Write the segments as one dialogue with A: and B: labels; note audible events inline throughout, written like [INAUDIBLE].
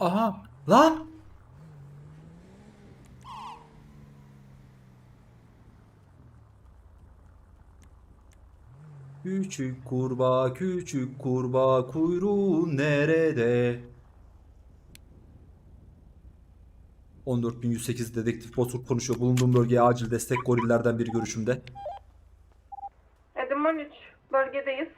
A: Aha lan. Küçük kurbağa, küçük kurbağa, kuyruğun nerede? 14108 dedektif Bozkurt konuşuyor. Bulunduğum bölgeye acil destek gorillerden biri görüşümde.
B: Edim 13 bölgedeyiz.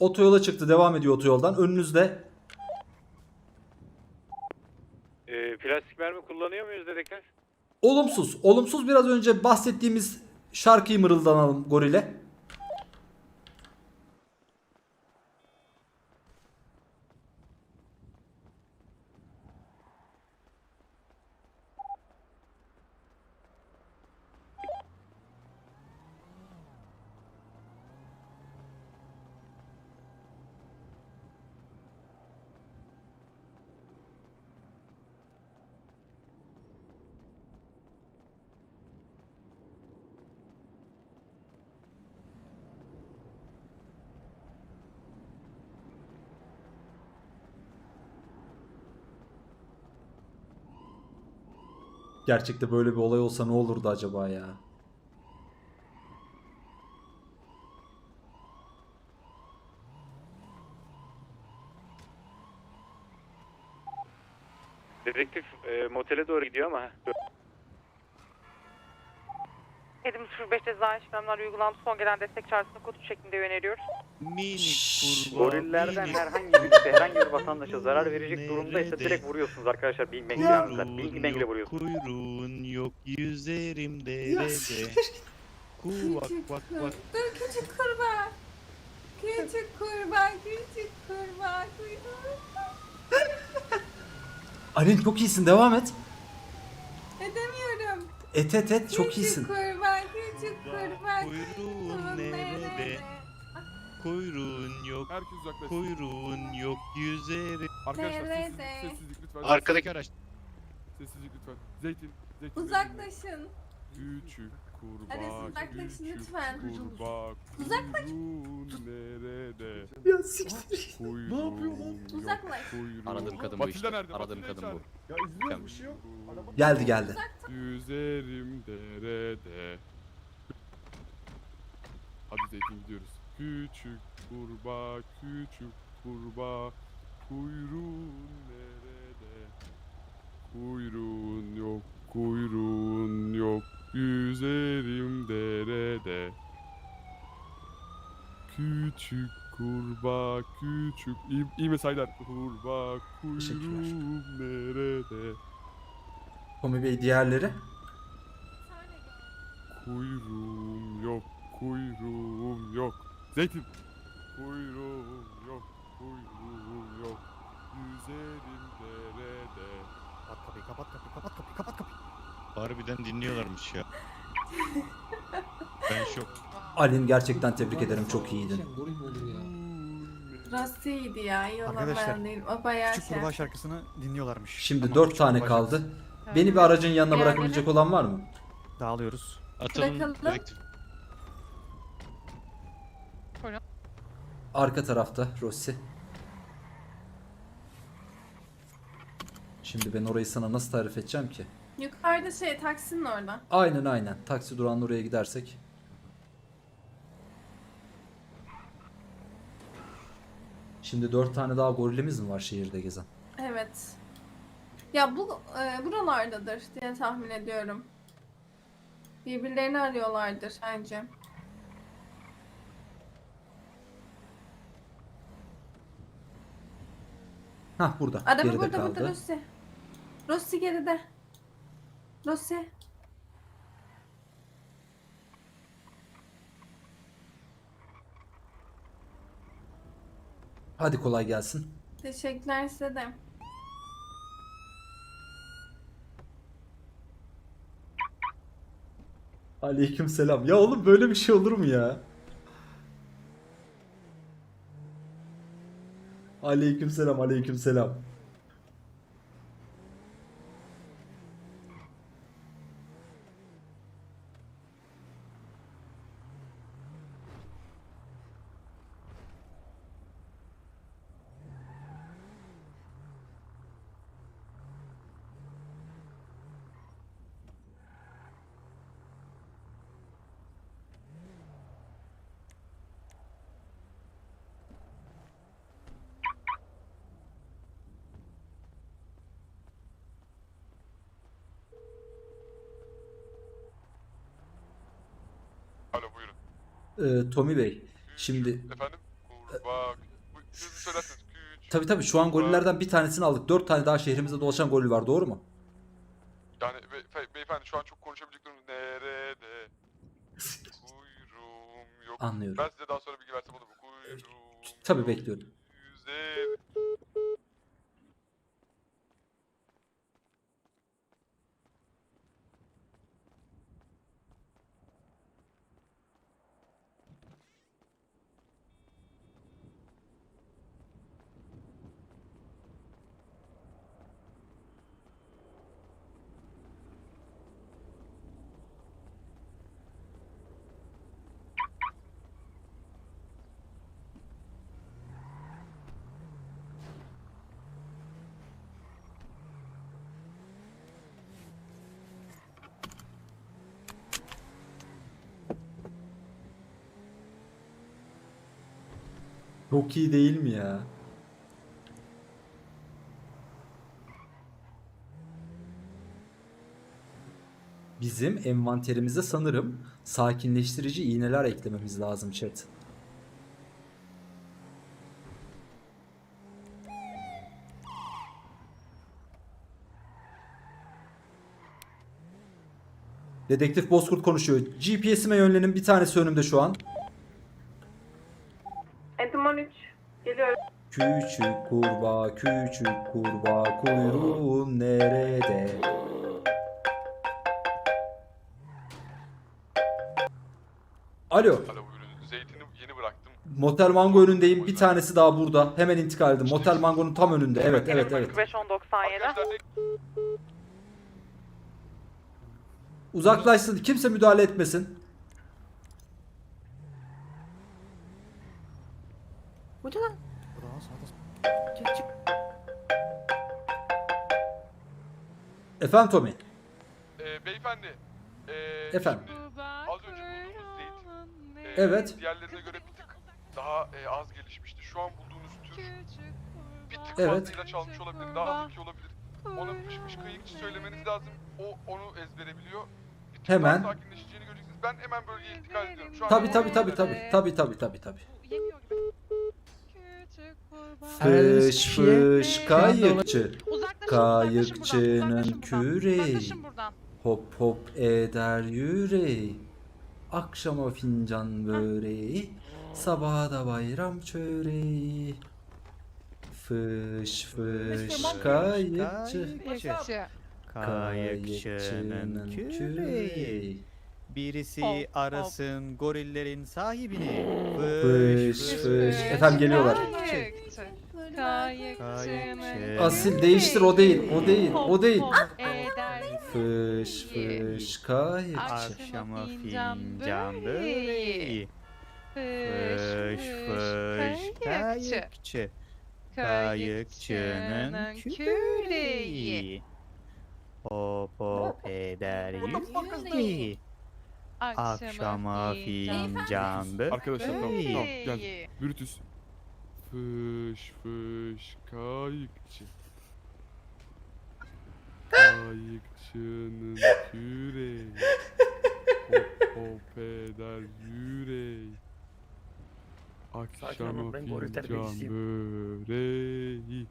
A: Otoyola çıktı. Devam ediyor otoyoldan. Önünüzde
C: Ee, plastik mermi kullanıyor muyuz dedektif?
A: olumsuz. Olumsuz biraz önce bahsettiğimiz şarkıyı mırıldanalım gorile. Gerçekte böyle bir olay olsa ne olurdu acaba ya?
C: Dedektif e, motele doğru gidiyor ama.
B: Edim 05 ceza işlemler uygulandı. Son gelen destek çağrısını kod şeklinde yöneliyoruz.
D: Minik kurbağa,
E: Gorillerden
D: minik
E: herhangi birisi herhangi bir vatandaşa zarar verecek
D: Nerede?
E: durumdaysa direkt vuruyorsunuz arkadaşlar Big Bang silahınızla. Big Bang ile vuruyorsunuz.
D: kuyruğun yok yüzerim derede. [LAUGHS] Kuvak vak vak.
F: Dur küçük kurbağa. Küçük kurbağa, küçük kurbağa, kuyruğu.
A: Alin çok iyisin. Devam et.
F: Edemiyorum.
A: Et et et. Çok
F: küçük
A: iyisin.
F: kurbağa, küçük kurbağa,
D: Kuyruğun nerede? Kuyruğun yok.
G: Herkes uzaklaşsın.
D: Kuyruğun yok yüzerim.
G: Arkadaşlar sessizlik, sessizlik lütfen.
C: Arkadaki araç.
G: Sessizlik lütfen. Zeytin, zeytin.
F: Uzaklaşın.
G: Küçük kurbağa,
F: Hadi uzaklaşın lütfen.
G: kurbağa,
F: Uzaklaş.
G: nerede?
A: Ya siktir. Ne yapıyor lan?
F: Uzaklaş.
G: kuyruğun-
H: Aradığım kadın bu işte.
G: nerede?
H: Aradığım kadın bu. Ya izliyoruz bir şey yok.
A: Geldi geldi.
G: Yüzerim derede. Hadi Zeytin gidiyoruz. Küçük kurbağa, küçük kurbağa, kuyruğun nerede? Kuyruğun yok, kuyruğun yok, yüzerim derede. Küçük kurbağa, küçük... İyi, iyi mesajlar. Kurbağa, kuyruğun nerede?
A: Komi Bey diğerleri.
G: Kuyruğum yok, kuyruğum yok. Zeytin. Kuyruğum yok, kuyruğum yok. Yüzerim derede.
E: Kapat kapıyı kapat kapıyı kapat kapıyı kapat kapıyı.
D: Harbiden dinliyorlarmış ya. Ben şok.
A: Alin gerçekten tebrik ederim. Çok iyiydin.
F: Rossi'ydi ya. iyi olan
E: Arkadaşlar,
F: ben değilim. O bayağı
E: Küçük
F: şey.
E: kurbağa şarkısını dinliyorlarmış.
A: Şimdi
E: Tamam,
A: dört
E: küçük
A: tane
E: kurbağa
A: kaldı. Beni bir aracın yanına
F: Yani-
A: bırakabilecek olan var mı?
E: şarkısı. Dağılıyoruz.
D: Atalım
F: Bırakalım.
D: dedektif.
A: Arka tarafta Rossi. Şimdi ben orayı sana nasıl tarif edeceğim ki?
F: Yukarıda şey taksinin orada.
A: Aynen aynen. Taksi durağının oraya gidersek. Şimdi dört tane daha gorilimiz mi var şehirde gezen?
F: Evet. Ya bu e, buralardadır diye tahmin ediyorum. Birbirlerini arıyorlardır bence.
A: Hah burada.
F: Araba
A: geride
F: burada
A: kaldı.
F: burada Rossi. Rossi geride. Rossi.
A: Hadi kolay gelsin.
F: Teşekkürler size de.
A: Aleyküm selam. Ya oğlum böyle bir şey olur mu ya? Aleyküm selam, aleyküm selam.
H: Alo
A: Ee, Tommy Bey, şimdi
H: Efendim? Bu- Siz. Küçük.
A: tabi tabi şu an gollerden bir tanesini aldık. Dört tane daha şehrimizde dolaşan golü var, doğru mu?
H: Yani be, fe- beyefendi şu an çok konuşabilecek durumda. Nerede? Kuyruğum yok.
A: Anlıyorum.
H: Ben size daha sonra bilgi versem olur mu? Kuyruğum
A: Tabii
H: yok.
A: bekliyorum. Çok iyi değil mi ya? Bizim envanterimize sanırım sakinleştirici iğneler eklememiz lazım chat. Dedektif Bozkurt konuşuyor. GPS'ime yönlenin bir tanesi önümde şu an.
B: Entim 13. Geliyorum.
A: Küçük kurbağa, küçük kurbağa kuyruğun nerede? Alo,
H: Alo buyurun. Zeytini yeni bıraktım.
A: Motel Mango önündeyim. Bir tanesi daha burada. Hemen intikal edin. Motel Mango'nun tam önünde. Evet, evet, evet.
B: 45 10 97.
H: Arkadaşlar
A: Uzaklaşsın. Kimse müdahale etmesin. Efendim Tommy.
H: beyefendi. E,
A: Efendim?
H: Şimdi az önce bulduğunuz zeytin. e,
A: Evet.
H: Diğerlerine göre bir tık daha e, az gelişmişti. Şu an bulduğunuz tür bir tık
A: Evet.
H: fazla ilaç almış olabilir. Daha zeki olabilir. Ona pişmiş kayıkçı söylemeniz lazım. O onu ezbere biliyor. Bir tık
A: Hemen.
H: Daha sakinleşeceğini göreceksiniz. Ben hemen bölgeye intikal ediyorum. Şu an
A: Tabi tabi tabi tabi. Tabi tabi tabi tabi. Fış fış kayıkçı. Kayıkçının küreği. Hop hop eder yüreği. Akşama fincan böreği. Sabaha da bayram çöreği. Fış fış kayıkçı.
E: Kayıkçı.
A: Kayıkçının küreği.
E: Birisi
B: Hop, hop.
E: arasın gorillerin sahibini.
A: Fış fış. Efendim geliyorlar.
B: Kayıkçı.
E: Kayıkçı.
A: Asil değiştir o değil. O değil. O değil. Fış fış kayıkçı.
E: Akşama fincan böreği. Fış fış kayıkçı. Kayıkçının küreği. Hop hop eder yüreği. Akşama fincan
G: Arkadaşlar tamam
E: böreği.
G: tamam gel. Brutus. Fış fış kayıkçı. [LAUGHS] Kayıkçının küreği. Hop hop eder yüreği. Akşama fincan böreği.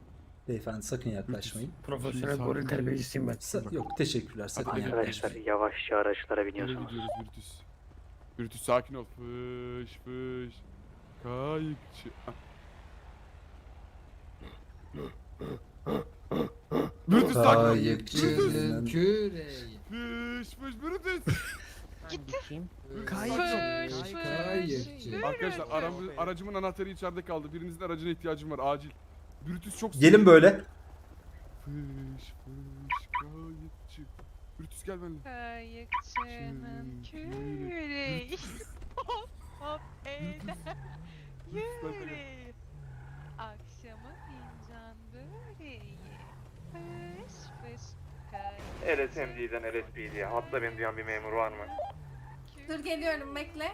A: Beyefendi sakın yaklaşmayın.
I: Profesyonel goril
G: ol.
I: terbiyesiyim ben.
A: Sa- yok teşekkürler sakın
G: Arkadaşlar,
A: yaklaşmayın.
E: yavaşça araçlara
G: Nereye gidiyoruz Brutus? Brutus sakin ol. Fış fış. Kayıkçı. Brutus sakin ol.
A: Kayıkçının küreği.
G: Fış fış Brutus.
B: Gitti.
G: Kayıkçı.
A: Kayıkçı.
G: Arkadaşlar aramı- aracımın anahtarı içeride kaldı. Birinizin aracına ihtiyacım var acil. Brutus çok
A: Gelin böyle.
G: Fış fış kayıkçı. Brutus gel benimle.
B: Kayıkçının
G: Küreği.
B: Hop eder
G: gel.
B: yüreği. Akşama fincan böreği. Fış fış kayıkçı.
C: LSMD'den LSPD'ye. Hatta beni duyan bir memur var mı?
F: Dur geliyorum bekle.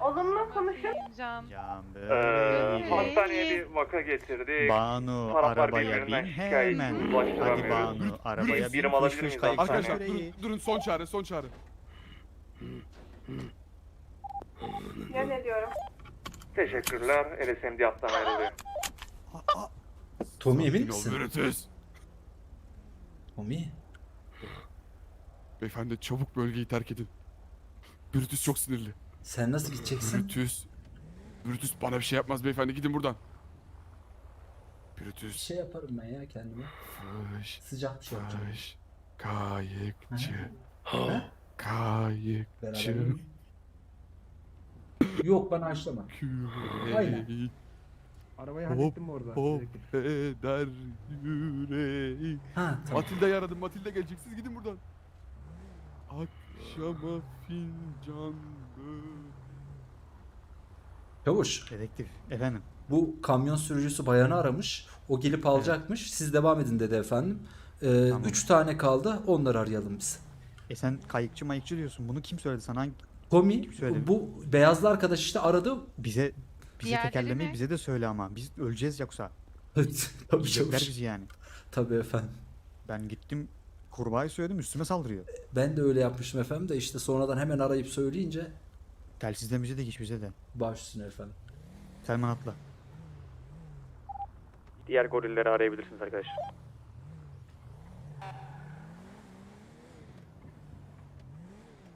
F: Olumlu konuşun.
B: fincan
E: Can
C: Ee,
E: böreği.
C: hastaneye bir vaka getirdik.
E: Banu
C: Taraflar
E: arabaya
C: birbirinden
E: bin
C: şikayetçi,
E: hemen. Hadi
C: ulaştıramıyoruz.
E: Banu arabaya bin.
C: birim alabilir miyiz
G: Arkadaşlar
E: böreği.
G: durun, durun son çare son çare.
F: Yöneliyorum.
C: Teşekkürler. LSMD hattan ayrılıyor.
A: Tommy emin misin?
G: Brutus.
A: Tommy.
G: Beyefendi çabuk bölgeyi terk edin. Brutus çok sinirli.
A: Sen nasıl gideceksin?
G: Brutus. Brutus bana bir şey yapmaz beyefendi gidin buradan.
A: Bir
G: Brutus.
A: şey yaparım ben ya kendime.
G: Fış
A: Sıcak bir şey yapacağım.
G: fış. Kayıkçı.
A: Ha?
G: Kayıkçı.
A: Beraber mi? Yok ben haşlama. Aynen.
I: Arabayı
G: Hop,
I: hallettin mi orada?
G: Hop eder yüreği.
A: Ha tamam.
G: Matilda'yı aradım. Matilda gelecek. Siz gidin buradan. Akşama fincan
A: Çavuş
E: Dedektif. Efendim.
A: bu kamyon sürücüsü bayanı aramış. O gelip alacakmış. Siz devam edin dedi efendim. Ee,
E: Tamam.
A: Üç tane kaldı. Onları arayalım biz.
E: E sen kayıkçı mayıkçı diyorsun. Bunu kim söyledi sana? Hangi,
A: Komi
E: söyledi?
A: bu beyazlı arkadaş işte aradı.
E: bize bize
B: Diğerleri
E: tekerlemeyi
B: mi?
E: bize de söyle ama. Biz öleceğiz yoksa. [LAUGHS]
A: Tabii
E: Yiyecekler
A: çavuş.
E: bizi yani.
A: Tabii efendim.
E: Ben gittim kurbağayı söyledim üstüme saldırıyor.
A: Ben de öyle yapmıştım efendim de işte sonradan hemen arayıp söyleyince
E: Telsizden bize de geç bize de.
A: baş üstüne efendim.
E: Selman atla. Diğer gorilleri arayabilirsiniz arkadaşlar.